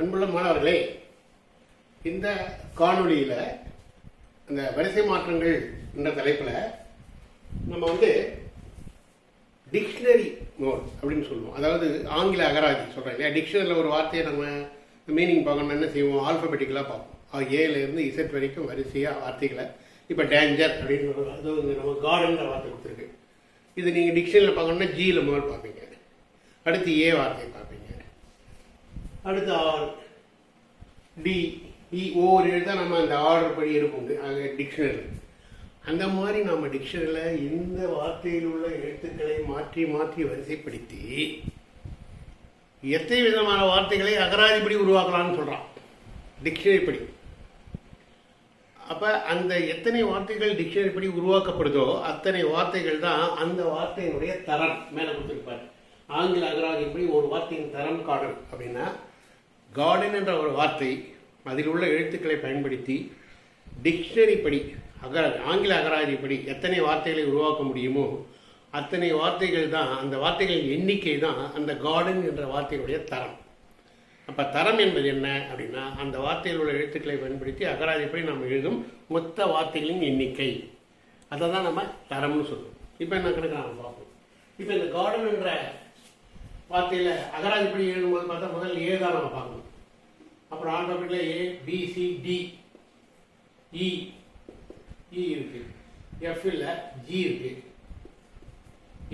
அன்புள்ள மாணவர்களே இந்த காணொளியில் அந்த வரிசை மாற்றங்கள் என்ற தலைப்பில் நம்ம வந்து டிக்ஷனரி நோட் அப்படின்னு சொல்லுவோம். அதாவது ஆங்கில அகராதி சொல்கிறாங்க இல்லையா? டிக்ஷனரியில் ஒரு வார்த்தையை நம்ம மீனிங் பார்க்கணும் என்ன செய்வோம்? ஆல்ஃபபெட்டிக்கலாக பார்ப்போம். ஏலேருந்து இசட் வரைக்கும் வரிசையாக வார்த்தைகளை இப்போ டேஞ்சர் அப்படின்னு ஒரு அது வந்து நம்ம கார்டன்ற வார்த்தை கொடுத்துருக்கு. இது நீங்கள் டிக்ஷனரியில் பார்க்கணுன்னா ஜியில் முதல் பார்ப்பீங்க. அடுத்து ஏ வார்த்தை பார்ப்பீங்க. அடுத்து ஆர் டி இ ஒவ்வொரு எழுத்தா நம்ம அந்த ஆர்டர் படி இருக்கும் அது டிக்ஷனரி அந்த மாதிரி நம்ம டிக்ஷனரியில் இந்த வார்த்தையில் உள்ள எழுத்துக்களை மாற்றி மாற்றி வரிசைப்படுத்தி எத்தனை விதமான வார்த்தைகளை அகராதிப்படி உருவாக்கலாம்னு சொல்கிறான் டிக்ஷனரி படி. அப்போ அந்த எத்தனை வார்த்தைகள் டிக்ஷனரி படி உருவாக்கப்படுதோ அத்தனை வார்த்தைகள் தான் அந்த வார்த்தையினுடைய தரம் மேலே கொடுத்துருப்பாரு. ஆங்கில அகராதிப்படி ஒரு வார்த்தையின் தரம் கார்டன் அப்படின்னா கார்டன் என்ற ஒரு வார்த்தை அதில் உள்ள எழுத்துக்களை பயன்படுத்தி டிக்ஷனரி படி அகர ஆங்கில அகராதிப்படி எத்தனை வார்த்தைகளை உருவாக்க முடியுமோ அத்தனை வார்த்தைகள் தான் அந்த வார்த்தைகளின் எண்ணிக்கை தான் அந்த கார்டன் என்ற வார்த்தையுடைய தரம். அப்போ தரம் என்பது என்ன அப்படின்னா அந்த வார்த்தையில் உள்ள எழுத்துக்களை பயன்படுத்தி அகராதிப்படி நாம் எழுதும் மொத்த வார்த்தைகளின் எண்ணிக்கை. அதை தான் நம்ம தரம்னு சொல்லுவோம் இப்போ என்ன கணக்கு நாம் பார்ப்போம். இப்போ இந்த கார்டன் என்ற வார்த்தையில் அகராதிப்படி எழுதும்போது பார்த்தா முதல் ஏ தான் நம்ம பார்க்கணும். அப்புறம் ஆல்பாபெட்டில் A B C D E E இருக்கு. எஃப் இல்லை ஜி இருக்கு.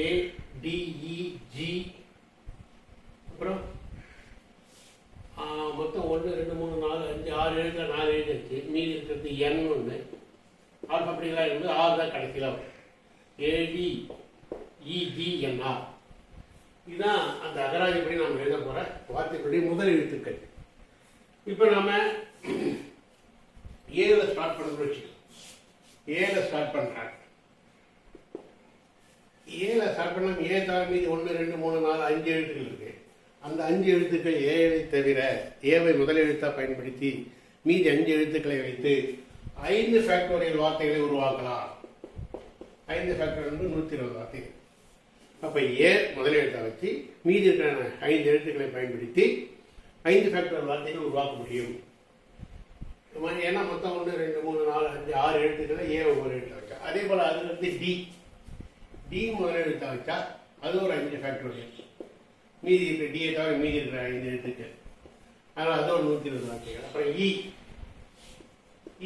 ஏ டிஇ ஜி அப்புறம் மொத்தம் ஒன்று ரெண்டு மூணு நாலு அஞ்சு ஆறு எழுத்துல நாலு எழுதி இருக்கு மீதி இருக்கிறது என் ஒன்று ஆல்பாபெட்டிக்கலாக இருந்து ஆறு தான் கடைசியில் வரும். ஏடி இஜிஎன்ஆர் இதுதான் அந்த அகராதிப்படி நாம் எழுத போகிற வார்த்தைகளுடைய முதல் எழுத்துக்கள். இப்போ நாம ஏல ஸ்டார்ட் பண்ணுறோம் வச்சுக்கலாம் ஏல ஸ்டார்ட் பண்ணுறாங்க ஏல ஸ்டார்ட் பண்ண ஏ தவிர மீதி ஒன்று ரெண்டு மூணு நாலு அஞ்சு எழுத்துக்கள் இருக்கு. அந்த அஞ்சு எழுத்துக்கள் ஏழை தவிர ஏவை முதல் எழுத்தாக பயன்படுத்தி மீதி அஞ்சு எழுத்துக்களை வைத்து ஐந்து ஃபேக்டோரியல் வார்த்தைகளை உருவாக்கலாம். ஐந்து ஃபேக்டோரியல் வந்து நூற்றி இருபது வார்த்தைகள். அப்போ ஏ முதல் எழுத்தை வச்சு மீதி இருக்கிற ஐந்து எழுத்துக்களை பயன்படுத்தி ஐந்து ஃபேக்டர் வார்த்தைகள் உருவாக்க முடியும். இந்த மாதிரி ஏன்னா மொத்தம் ஒன்று ரெண்டு மூணு நாலு அஞ்சு ஆறு எழுத்துக்களை ஏ ஒவ்வொரு எழுத்தை வச்சா. அதே போல் அதுல இருந்து டி டி முதல் எழுத்தை வச்சா அது ஒரு அஞ்சு ஃபேக்டோரியல் மீதி இருக்கிற டியை தவிர மீதி இருக்கிற ஐந்து எழுத்துக்கள். அதனால் அது ஒரு நூற்றி இருபது வார்த்தைகள். அப்புறம் e. e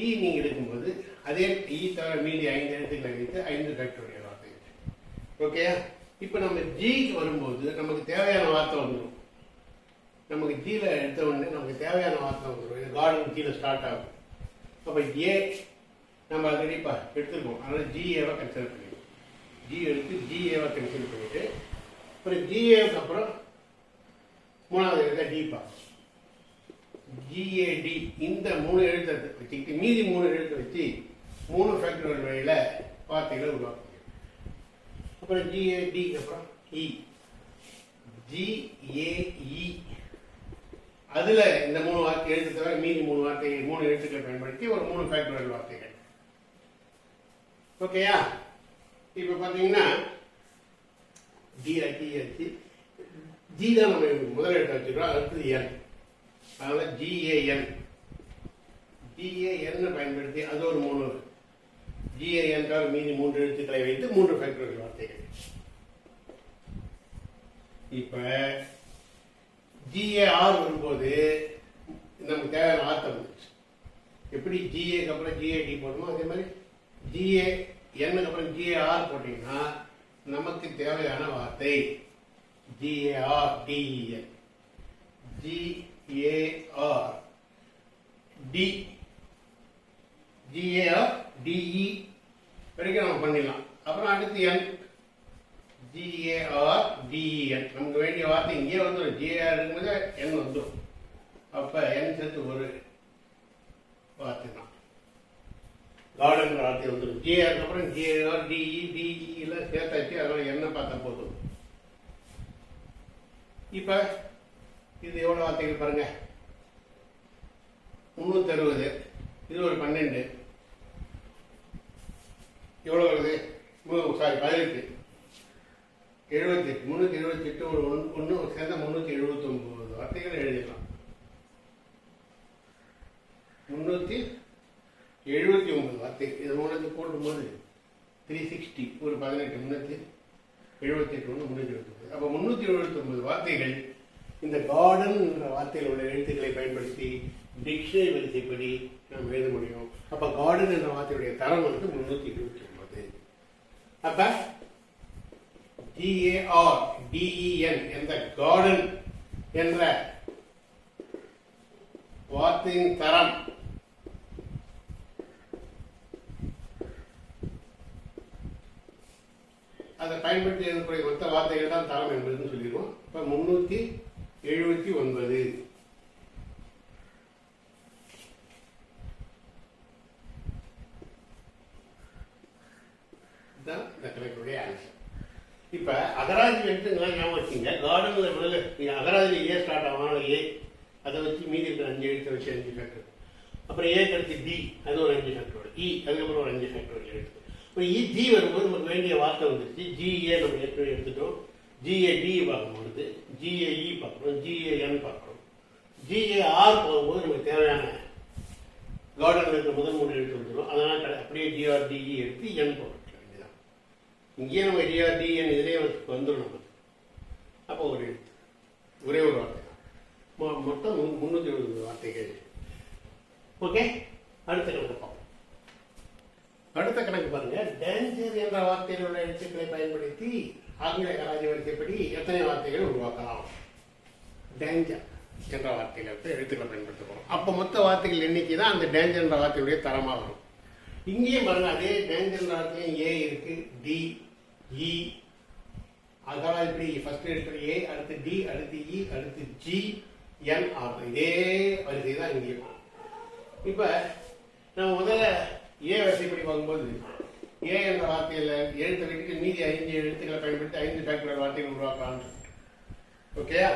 இ இ நீங்கள் எடுக்கும்போது அதே இ தவிர மீதி ஐந்து எழுத்துக்களை வைத்து ஐந்து ஃபேக்டோரியல் வார்த்தைகள். ஓகே இப்போ நம்ம ஜிக்கு வரும்போது நமக்கு தேவையான வார்த்தை வந்துடும் நமக்கு ஜீல எடுத்த உடனே நமக்கு தேவையான வார்த்தை வந்துடும் இந்த கார்டன் ஜீல ஸ்டார்ட் ஆகும். அப்போ ஏ நம்ம ஆல்ரெடி இப்போ எடுத்துருக்கோம். அதனால் ஜிஏவை கன்சிடர் பண்ணிடுவோம். ஜி எடுத்து ஜிஏவை கன்சிடர் பண்ணிட்டு அப்புறம் ஜிஏவுக்கு அப்புறம் மூணாவது எழுத டிபா ஜிஏடி இந்த மூணு எழுத்தை வச்சுக்கிட்டு மீதி மூணு எழுத்தை வச்சு மூணு ஃபேக்டர்கள் வழியில் வார்த்தைகளை உருவாக்கும் அப்புறம் ஜிஏடி அப்புறம் e. இ ஜிஏஇ அதுல இந்த மூணு வார்த்தை எழுத்து தவிர மீதி மூணு வார்த்தைகள் மூணு எழுத்துக்களை பயன்படுத்தி ஒரு மூணு ஃபேக்டரியல் வார்த்தைகள். ஓகேயா இப்போ பார்த்தீங்கன்னா ஜி ஆச்சு ஆச்சு ஜி தான் நம்ம முதல் எழுத்து வச்சுக்கிறோம் அடுத்தது என் அதனால ஜிஏஎன் ஜிஏஎன் பயன்படுத்தி அது ஒரு மூணு ஜிஏஎன் என்றால் மீதி மூன்று எழுத்துக்களை வைத்து மூன்று ஃபேக்டரியல் வார்த்தைகள். இப்ப ஜிஏஆர் வரும்போது நமக்கு தேவையான ஆர்த்தம் வந்துச்சு எப்படி ஜிஏக்கு அப்புறம் ஜிஏடி போடணுமோ அதே மாதிரி ஜிஏ என்னுக்கு அப்புறம் ஜிஏஆர் போட்டீங்கன்னா நமக்கு தேவையான வார்த்தை G A R D E N G A R D G A R D E வரைக்கும் நம்ம பண்ணிடலாம். அப்புறம் அடுத்து என் ஜிஏஆர் டிஇஎன் நமக்கு வேண்டிய வார்த்தை இங்கே வந்துடும் ஜிஏஆர் இருக்கும்போது என் வந்துடும். அப்போ என் சேர்த்து ஒரு வார்த்தை தான் கார்டன் வார்த்தை வந்துடும் ஜிஏஆருக்கு அப்புறம் ஜிஏஆர் டிஇ டிஇல சேர்த்தாச்சு. அதெல்லாம் என்ன பார்த்தா போதும். இப்போ இது எவ்வளோ வார்த்தைகள் பாருங்கள் முந்நூற்றி அறுபது இது ஒரு பன்னெண்டு. எவ்வளோ வருது? சாரி பதினெட்டு. எழுபத்தெட்டு முந்நூற்றி எழுபத்தெட்டு ஒரு ஒன்று ஒன்று சேர்ந்த முந்நூற்றி எழுபத்தொம்போது வார்த்தைகள் எழுதிடலாம். முந்நூற்றி எழுபத்தி ஒன்பது வார்த்தை இது மூணு போடும்போது த்ரீ சிக்ஸ்டி ஒரு பதினெட்டு முந்நூற்றி எழுபத்தி எட்டு ஒன்று முந்நூற்றி எழுபத்தி அப்போ முந்நூற்றி எழுபத்தொம்பது வார்த்தைகள் இந்த கார்டன் என்ற வார்த்தையில் உள்ள எழுத்துக்களை பயன்படுத்தி டிக்ஷனரி வரிசைப்படி நாம் எழுத முடியும். அப்போ கார்டன் என்ற வார்த்தையுடைய தரம் வந்து முந்நூற்றி இருபத்தி ஒன்பது. அப்போ ஜிஏஆர் டிஇஎன் என்ற கார்டன் என்ற வார்த்தையின் தரம் அதை பயன்படுத்தி எழுதக்கூடிய மொத்த வார்த்தைகள் தான் தரம் என்பதுன்னு சொல்லிடுவோம். இப்போ முன்னூற்றி எழுபத்தி ஒன்பது. தான் இந்த கணக்குடைய ஆன்சர் இப்போ அகராதி எழுத்துங்களாம் ஞாபகம் வச்சுங்க. கார்டனில் முதல்ல அகராதியில் ஏ ஸ்டார்ட் ஆகணும். ஏ அதை வச்சு மீதி இருக்கிற அஞ்சு எழுத்து வச்சு அஞ்சு ஃபேக்டர் அப்புறம் ஏ கழிச்சு டி அது ஒரு அஞ்சு ஃபேக்டர் இ e, அதுக்கப்புறம் ஒரு அஞ்சு ஃபேக்டர் எழுத்து. இப்போ இ e, ஜி வரும்போது நமக்கு வேண்டிய வார்த்தை வந்துருச்சு. ஜிஏ நம்ம ஏற்கனவே எடுத்துட்டோம். ஜிஏ டி பார்க்கும்பொழுது ஜிஏஇ e பார்க்குறோம். ஜிஏஎன் பார்க்குறோம். ஜிஏஆர் போகும்போது நமக்கு தேவையான கார்டனில் இருக்கிற முதல் மூணு எழுத்து வந்துடும் அதனால் கடை- அப்படியே ஜிஆர்டிஇ எடுத்து என் போட்டுக்க இங்கேயே நம்ம டிஎன் இதிலே வந்துடும் அப்போ ஒரு எழுத்து ஒரே ஒரு வார்த்தை. தான் மொத்தம் மு- முந்நூற்றி எழுபது வார்த்தைகள். ஓகே அடுத்த கணக்கு பார்ப்போம். அடுத்த கணக்கு பாருங்க. டேஞ்சர் என்ற வார்த்தையில் உள்ள எழுத்துக்களை பயன்படுத்தி ஆங்கில கராஜி வரிசைப்படி எத்தனை வார்த்தைகள் உருவாக்கலாம்? டேஞ்சர் என்ற வார்த்தையில வந்து எழுத்துக்களை பயன்படுத்த போகிறோம் அப்போ மொத்த வார்த்தைகள் எண்ணிக்கை தான் அந்த டேஞ்சர் என்ற வார்த்தையுடைய தரமாக வரும். இங்கேயும் பாருங்க அதே டேஞ்சர் என்ற வார்த்தையும் ஏ இருக்கு டி இ அதெல்லாம் இப்படி ஃபர்ஸ்ட் இருக்கிற ஏ அடுத்து டி அடுத்து இ அடுத்து ஜி என் ஆர் இதே வரிசை தான் இங்கேயும் இப்போ நம்ம முதல்ல ஏ வரிசைப்படி பார்க்கும்போது ஏ என்ற வார்த்தையில் எழுத்து விட்டு மீதி ஐந்து எழுத்துக்களை பயன்படுத்தி ஐந்து ஃபேக்டர் வார்த்தைகள் உருவாக்கலாம் ஓகேயா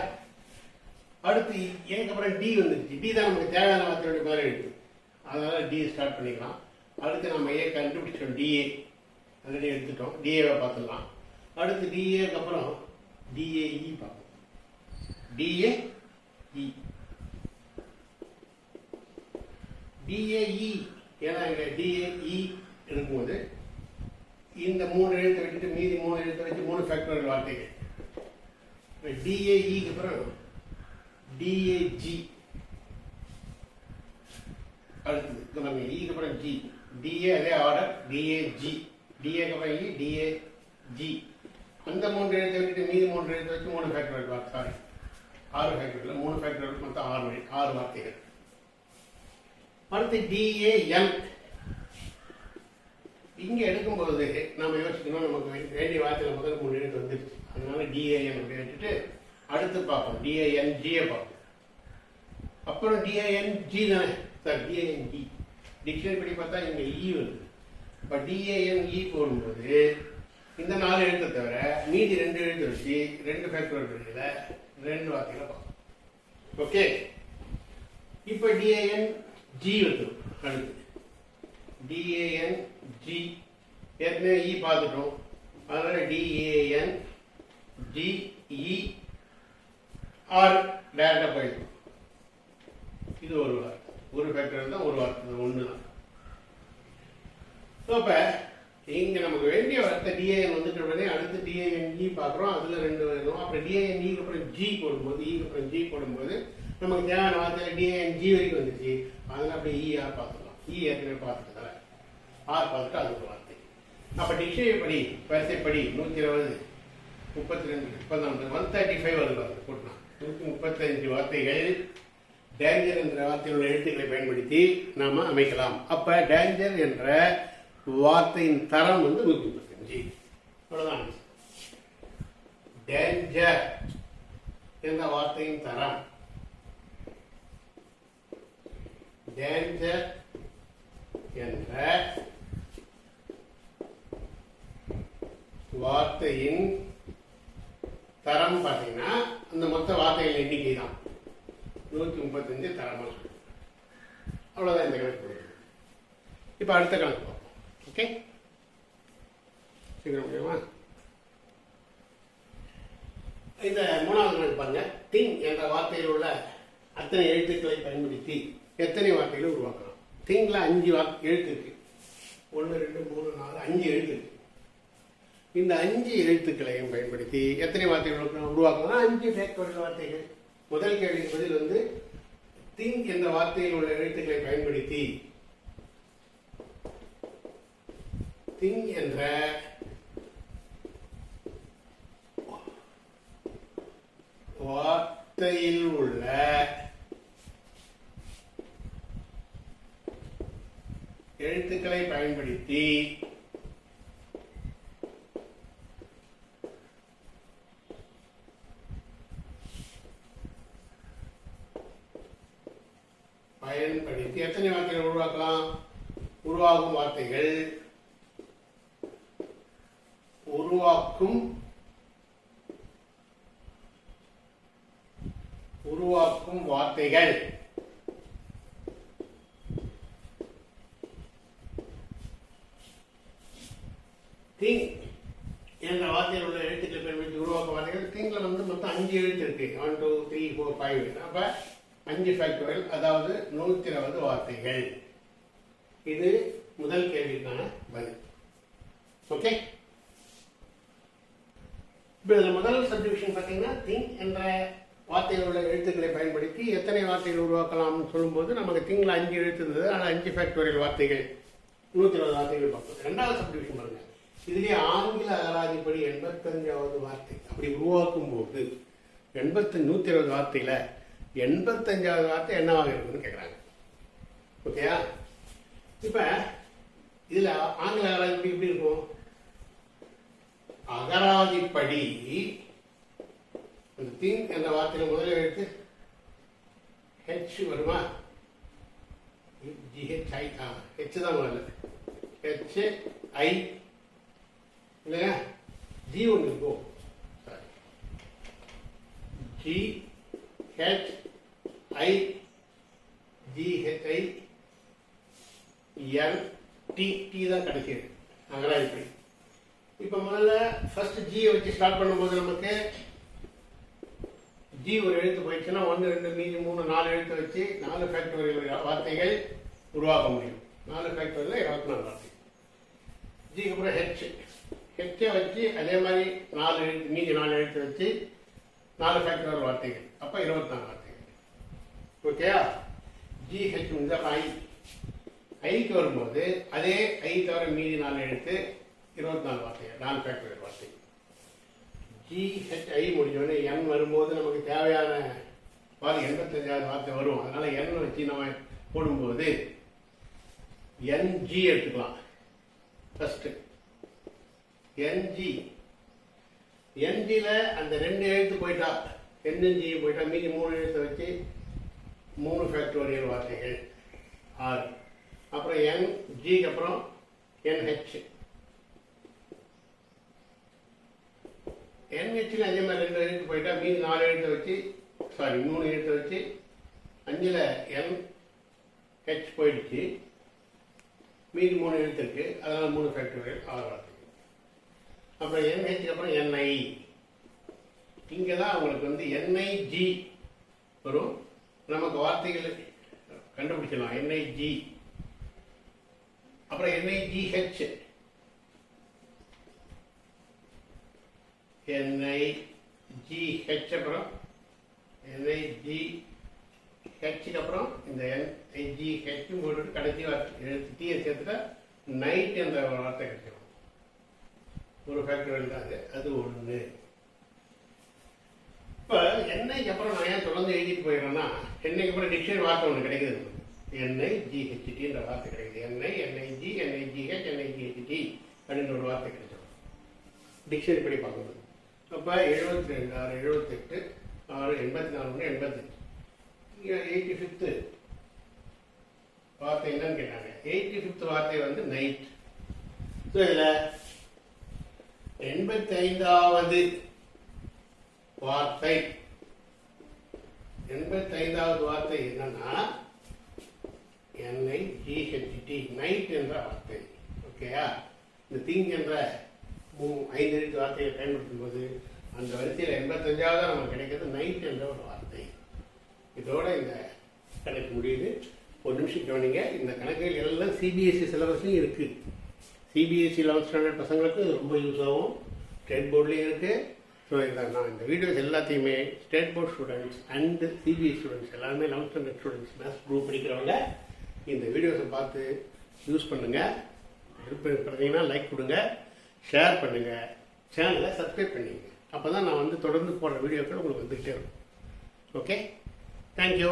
அடுத்து எனக்கு அப்புறம் டி வந்துருச்சு. டி தான் நமக்கு தேவையான வார்த்தையோட மாதிரி எழுத்து அதனால டி ஸ்டார்ட் பண்ணிக்கலாம். அடுத்து நம்ம ஏ கண்டுபிடிச்சோம் டிஏ ஆல்ரெடி எடுத்துட்டோம் டிஏவை பார்த்துடலாம் அடுத்து டிஏக்கு அப்புறம் டிஏஇ பார்ப்போம் டிஏஇ டிஏஇ ஏன்னா இங்கே டிஏஇ இருக்கும்போது இந்த மூணு எழுத்தை விட்டுட்டு மீதி மூணு எழுத்தை வச்சு மூணு ஃபேக்டர்கள் வார்த்தைகள் டிஏஇக்கு அப்புறம் டிஏஜி அடுத்தது இப்போ நம்ம ஈக்கு அப்புறம் ஜி டிஏ அதே ஆர்டர் டிஏஜி டிஏக்கு கபை D A D A G அந்த மூன்று எழுத்தை விட்டுட்டு மீதி மூன்று எழுத்தை வச்சு மூணு ஃபேக்டரி வார்த்தை சாரி ஆறு ஃபேக்டர்கள் மூணு ஃபேக்டர்கள் மொத்தம் ஆறு ஆறு வார்த்தைகள். அடுத்து டிஏஎம் இங்கே எடுக்கும்போது நம்ம யோசிக்கணும். நமக்கு வேண்டிய வார்த்தையில் முதல் மூணு எழுத்து வந்துருச்சு. அதனால டிஏஎம் அப்படி வச்சுட்டு அடுத்து பார்ப்போம். டிஏஎன் ஜியை பார்ப்போம். அப்புறம் டிஏஎன் ஜி தானே? Sir D A N G dictionary படி பார்த்தா இங்கே இ e வருது. இப்போ டிஏஎம்இ போடும்போது இந்த நாலு எழுத்தை தவிர மீதி ரெண்டு எழுத்து வச்சு ரெண்டு ஃபேக்டர் வழியில் ரெண்டு வார்த்தைகளை பார்ப்போம் ஓகே இப்போ டிஏஎன் ஜி வந்துடும் அடுத்து டிஏஎன் ஜி ஏற்கனவே இ பார்த்துட்டோம். அதனால டிஏஎன் ஜிஇ ஆர் டேரக்டாக போயிடும். இது ஒரு வார்த்தை. ஒரு ஃபேக்டர் தான் ஒரு வார்த்தை ஒன்று தான் ஸோ இப்போ இங்கே நமக்கு வேண்டிய வார்த்தை டிஏஎன் வந்துட்டு உடனே அடுத்து டிஏஎன் பார்க்குறோம். அதில் ரெண்டு வேணும். அப்புறம் டிஏஎன் அப்புறம் ஜி போடும்போது e இக்கு அப்புறம் ஜி போடும்போது நமக்கு தேவையான வார்த்தையில் டிஏஎன் ஜி வரைக்கும் வந்துச்சு. அதில் அப்படியே இஆர் பார்த்துக்கலாம். இ ஏற்கனவே பார்த்துட்டதால. ஆர் பார்த்துட்டு அது ஒரு வார்த்தை. அப்போ டிக்ஷனரி படி வரிசைப்படி நூற்றி இருபது முப்பத்தி ரெண்டு முப்பத்தி ஒன் தேர்ட்டி ஃபைவ் வருது பாருங்க கூட்டலாம் நூற்றி முப்பத்தஞ்சு வார்த்தைகள் டேஞ்சர் என்ற வார்த்தையுள்ள எழுத்துக்களை பயன்படுத்தி நாம அமைக்கலாம். அப்ப டேஞ்சர் என்ற வார்த்தையின் தரம் வந்து நூற்றி முப்பத்தஞ்சு. அவ்வளவுதான். டேஞ்சர் என்ற வார்த்தையின் தரம். டேஞ்சர் என்ற வார்த்தையின் தரம் பார்த்தீங்கன்னா அந்த மொத்த வார்த்தைகள் எண்ணிக்கை தான் நூற்றி முப்பத்தஞ்சு தரம் அவ்வளோதான் இந்த கணக்கு இப்போ அடுத்த கணக்கு ஓகே சீக்கிரம் முடியுமா? இந்த மூணாவது கணக்கு பாருங்க. திங் என்ற வார்த்தையில் உள்ள அத்தனை எழுத்துக்களை பயன்படுத்தி எத்தனை வார்த்தைகளை உருவாக்கலாம்? திங்கில் அஞ்சு வார்த்தை எழுத்து இருக்கு. ஒன்று ரெண்டு மூணு நாலு அஞ்சு எழுத்து இருக்கு. இந்த அஞ்சு எழுத்துக்களையும் பயன்படுத்தி எத்தனை வார்த்தைகள் உருவாக்கலாம்? அஞ்சு ஃபேக்டோரியல் வார்த்தைகள். முதல் கேள்வி பதில் வந்து திங்க் என்ற வார்த்தையில் உள்ள எழுத்துக்களை பயன்படுத்தி திங் என்ற வார்த்தையில் உள்ள எழுத்துக்களை பயன்படுத்தி பயன்படுத்தி எத்தனை வார்த்தைகள் உருவாக்கலாம்? உருவாகும் வார்த்தைகள் உருவாக்கும் உருவாக்கும் வார்த்தைகள். திங் என்ற வார்த்தையில் உள்ள எழுத்துக்களை பயன்படுத்தி உருவாக்க வார்த்தைகள். திங்ல வந்து மொத்தம் அஞ்சு எழுத்து இருக்கு. One two three four five. அப்ப அஞ்சு ஃபேக்டோரியல் அதாவது நூத்தி இருபது வார்த்தைகள். இது முதல் கேள்விக்கான பதில். ஓகே? இப்போ இதில் முதல் சப்ஜெக்ஷன் பார்த்தீங்கன்னா திங் என்ற வார்த்தையில் உள்ள எழுத்துக்களை பயன்படுத்தி எத்தனை வார்த்தைகள் உருவாக்கலாம்னு சொல்லும்போது நமக்கு திங்கில் அஞ்சு எழுத்து இருந்தது. ஆனால் அஞ்சு ஃபேக்டோரியல் வார்த்தைகள். நூற்றி இருபது வார்த்தைகள் பார்ப்போம். ரெண்டாவது சப்ஜெக்ஷன் பாருங்க. இதுலேயே ஆங்கில அகராதிப்படி எண்பத்தஞ்சாவது வார்த்தை. அப்படி உருவாக்கும் போது எண்பத்தி நூற்றி இருபது வார்த்தையில் எண்பத்தஞ்சாவது வார்த்தை என்னவாக இருக்குன்னு கேட்குறாங்க ஓகேயா இப்போ இதில் ஆங்கில அகராதிப்படி எப்படி இருக்கும்? அகராதிப்படி. அந்த திங் என்ற வார்த்தையில முதல்ல எடுத்து ஹெச் வருமா? ஜிஹெச் ஐ ஆ ஹெச் தான் முதல்ல. ஹெச் ஐ இல்லையா? ஜி ஒன்று இருக்கும் sorry G H I G H I L T T தான் கிடைக்கிது அகராதிப்படி. இப்போ முதல்ல ஃபர்ஸ்ட் ஜியை வச்சு ஸ்டார்ட் பண்ணும்போது நமக்கு ஜி ஒரு எழுத்து போயிடுச்சுன்னா ஒன்று ரெண்டு மீதி மூணு நாலு எழுத்து வச்சு நாலு ஃபேக்டோரியல் வார்த்தைகள் உருவாக்க முடியும். நாலு ஃபேக்டோரியல் இருபத்தி நாலு வார்த்தை. ஜிக்கு அப்புறம் ஹெச் ஹெச்சை வச்சு அதே மாதிரி நாலு எழுத்து மீதி நாலு எழுத்து வச்சு நாலு ஃபேக்டோரியல் வார்த்தைகள். அப்போ இருபத்தி நாலு வார்த்தைகள். ஓகேயா ஜி ஹெச் வந்து ஐ ஐக்கு வரும்போது அதே ஐ தவிர மீதி நாலு எழுத்து இருபத்தி நாலு வார்த்தைகள் நான் ஃபேக்டோரியல் வார்த்தை. ஜிஹெச்ஐ முடிஞ்சோடனே என் வரும்போது நமக்கு தேவையான பாதி எண்பத்தஞ்சாயிரம் வார்த்தை வரும். அதனால என் வச்சு நம்ம போடும்போது என்ஜி எடுத்துக்கலாம். ஃபஸ்ட்டு என்ஜி என்ஜியில் அந்த ரெண்டு எழுத்து போயிட்டா என்ஜி போயிட்டா மீதி மூணு எழுத்தை வச்சு மூணு ஃபேக்டோரியல் வார்த்தைகள். ஆறு. அப்புறம் என் ஜிக்கு அப்புறம் என்ஹெச் என்ஹெச்சில் அதே மாதிரி ரெண்டு எழுத்து போயிட்டா மீதி நாலு எழுத்தை வச்சு சாரி மூணு எழுத்தை வச்சு அஞ்சில் என் ஹெச் போயிடுச்சு. மீதி மூணு எழுத்து இருக்கு. அதனால மூணு ஃபேக்டோரியல் ஆறு வார்த்தைகள் அப்புறம் என்ஹெச்சுக்கு அப்புறம் என்ஐ இங்கே தான் அவங்களுக்கு வந்து என்ஐஜி வரும். நமக்கு வார்த்தைகள் கண்டுபிடிச்சிடலாம். என்ஐஜி அப்புறம் என்ஐஜிஹெச் என்ஐஜிஹெச் அப்புறம் என்ஐஜி ஹெச்சுக்கு அப்புறம் இந்த என்ஐஜிஹெச் போட்டுட்டு கடைசி வார்த்தை எழுத்து டீயை சேர்த்துட்டா நைட் என்ற ஒரு வார்த்தை கிடைச்சிடும் ஒரு ஃபேக்டரி இருந்தாங்க அது அது ஒன்று இப்போ என்னைக்கு அப்புறம் நான் ஏன் தொடர்ந்து எழுதிட்டு போயிடுறேன்னா என்னைக்கு அப்புறம் டிக்ஷனரி வார்த்தை ஒன்று கிடைக்குது. என்ஐ ஜிஹெச்டின்ற வார்த்தை கிடைக்குது. என்ஐ என்ஐஜி என்ஐஜிஹெச் என்ஐஜிஹெச்டி அப்படின்ற ஒரு வார்த்தை கிடைச்சிடும் டிக்ஷனரி படி பார்க்கும்போது அப்போ எழுபத்தி ரெண்டு ஆறு எழுபத்தெட்டு ஆறு எண்பத்தி நாலு ஒன்று எண்பத்தெட்டு. எயிட்டி ஃபிஃப்த்து வார்த்தை என்னன்னு கேட்டாங்க. எயிட்டி ஃபிஃப்த் வார்த்தை வந்து நைட் ஸோ இதில் எண்பத்தைந்தாவது வார்த்தை. எண்பத்தைந்தாவது வார்த்தை என்னன்னா என்ஐ ஜிஹெச்டி நைட் என்ற வார்த்தை. ஓகேயா இந்த திங் என்ற ஐந்து எழுத்து வார்த்தையை பயன்படுத்தும் போது அந்த வரிசையில் எண்பத்தஞ்சாவது நமக்கு கிடைக்கிறது. நைட் என்ற ஒரு வார்த்தை. இதோட இந்த கணக்கு முடியுது. ஒரு நிமிஷம் கவனிங்க இந்த கணக்குகள் எல்லாம் சிபிஎஸ்சி சிலபஸ்லையும் இருக்குது சிபிஎஸ்சி லெவன்த் ஸ்டாண்டர்ட் பசங்களுக்கு இது ரொம்ப யூஸ் ஆகும். ஸ்டேட் போர்ட்லேயும் இருக்குது ஸோ இதை நான் இந்த வீடியோஸ் எல்லாத்தையுமே state board students and CBS students எல்லாருமே eleventh standard students maths group படிக்கிறவங்க இந்த வீடியோஸை பார்த்து யூஸ் பண்ணுங்கள் விருப்பம் பார்த்தீங்கன்னா லைக் கொடுங்க. ஷேர் பண்ணுங்கள் சேனலை சப்ஸ்கிரைப் பண்ணிங்க. அப்போ தான் நான் வந்து தொடர்ந்து போடுற வீடியோக்கள் உங்களுக்கு வந்துக்கிட்டே இருக்கும். Okay thank you